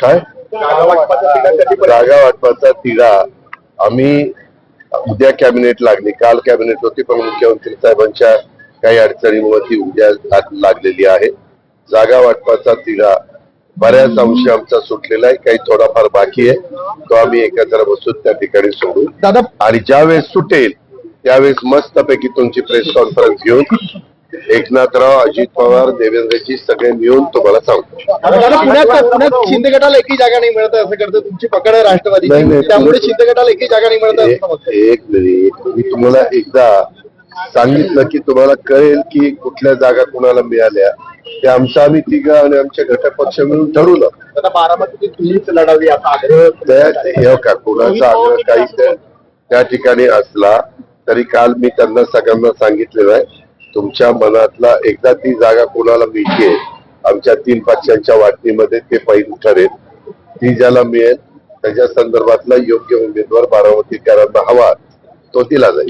काय? जागा वाटपाचा तिढा आम्ही उद्या कॅबिनेट लागली. काल कॅबिनेट होती पण मुख्यमंत्री साहेबांच्या काही अडचणीमुळे ती उद्या लाग- लागलेली आहे. जागा वाटपाचा तिढा बऱ्याच अंशी आमचा सुटलेला आहे. काही थोडाफार बाकी आहे. तो आम्ही एकत्र बसून त्या ठिकाणी सोडू. दादा आणि ज्यावेळेस सुटेल त्यावेळेस मस्तपैकी तुमची प्रेस कॉन्फरन्स घेऊन एकनाथराव अजित पवार देवेंद्रजी सगळे मिळून तुम्हाला सांगतो पुण्यात पुण्यात शिंदे गटाला एकही जागा नाही मिळत असं करतं तुमची पकड नाही. त्यामुळे शिंदे गटाला एकही जागा नाही मिळत. एक मिनिट मी तुम्हाला एकदा सांगितलं की तुम्हाला कळेल की कुठल्या जागा कुणाला मिळाल्या. ते आमचं आम्ही तिघं आणि आमचे घटक पक्ष मिळून ठरवलं. बारामती तुम्हीच लढावी असा आग्रह त्या- हे का? कुणाचा आग्रह काही त्या ठिकाणी असला तरी काल मी त्यांना सगळ्यांना सांगितलेलं आहे. तुमच्या मनातला एकदा ती जागा कोणाला मिळते आमच्या तीन पक्षांच्या वाटणीमध्ये ते पहिली ठरेल ती ज्याला मिळेल त्याच्या संदर्भातला योग्य उमेदवार बारामतीकरांना हवा तो दिला जाईल.